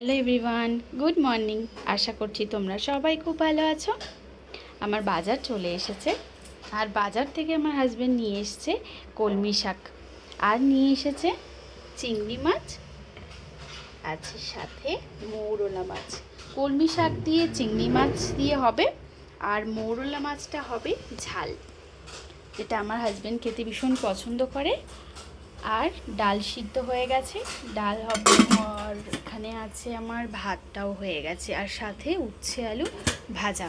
Hello everyone good morning আশা করছি তোমরা সবাই খুব ভালো আছো। আমার বাজার চলে এসেছে। আর বাজার থেকে আমার হাজব্যান্ড নিয়ে এসেছে কলমি শাক। আর নিয়ে এসেছে চিংড়ি মাছ। আছে সাথে মৌরলা মাছ। কলমি শাক দিয়ে চিংড়ি মাছ দিয়ে হবে। আর মৌরলা মাছটা হবে ঝাল। যেটা আমার হাজব্যান্ড খেতে ভীষণ পছন্দ করে। আর ডাল সিদ্ধ হয়ে গেছে। ডাল হবে এখানে আছে আমার ভাতটাও হয়ে গেছে আর সাথে উচ্ছে আলু ভাজা।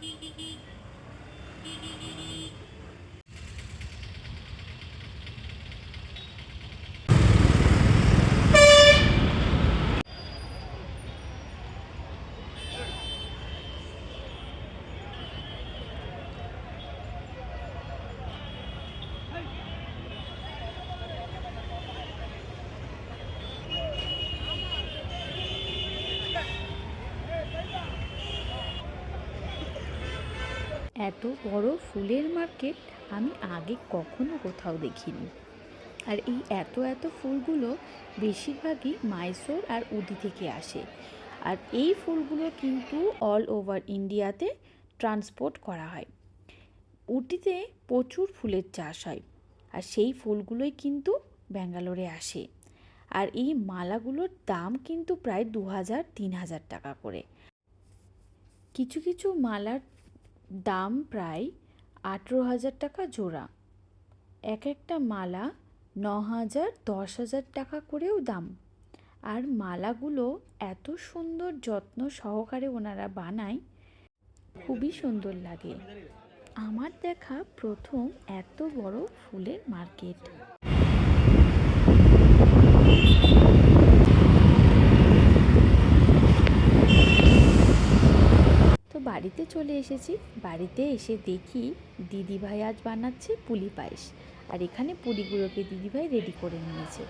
Thank you. এত বড় ফুলের মার্কেট আমি আগে কখনো কোথাও দেখিনি। আর এই এত এত ফুলগুলো বেশিরভাগই মাইসোর আর উডি থেকে আসে। আর এই ফুলগুলো কিন্তু অল ওভার ইন্ডিয়াতে ট্রান্সপোর্ট করা হয়। উটিতে প্রচুর ফুলের চাষ হয়। আর সেই ফুলগুলোই কিন্তু ব্যাঙ্গালোরে আসে। আর এই মালাগুলোর দাম কিন্তু প্রায় দু হাজার তিন হাজার টাকা করে। কিছু কিছু মালার দাম প্রায় আঠেরো হাজার টাকা জোড়া। এক একটা মালা ন হাজার, দশ হাজার টাকা করেও দাম। আর মালাগুলো এত সুন্দর যত্ন সহকারে ওনারা বানায়, খুবই সুন্দর লাগে। আমার দেখা প্রথম এত বড় ফুলের মার্কেট। বাড়িতে চলে এসেছি। বাড়িতে এসে দেখি দিদিভাই আজ বানাচ্ছে পুলি পায়েস। আর এখানে পুলিগুলোকে দিদিভাই রেডি করে নিয়েছে।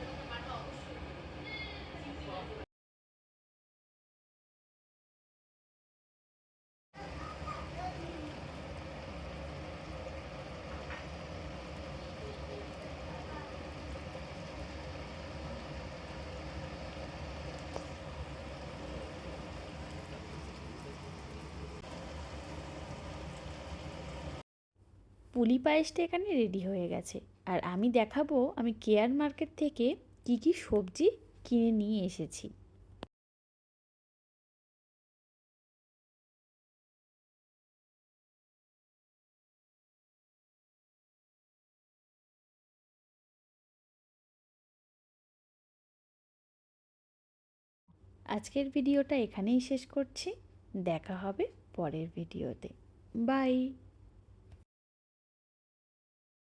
পুলি পায়েসটা এখানে রেডি হয়ে গেছে। আর আমি দেখাবো আমি কেয়ার মার্কেট থেকে কি কি সবজি কিনে নিয়ে এসেছি। আজকের ভিডিওটা এখানেই শেষ করছি। দেখা হবে পরের ভিডিওতে। বাই!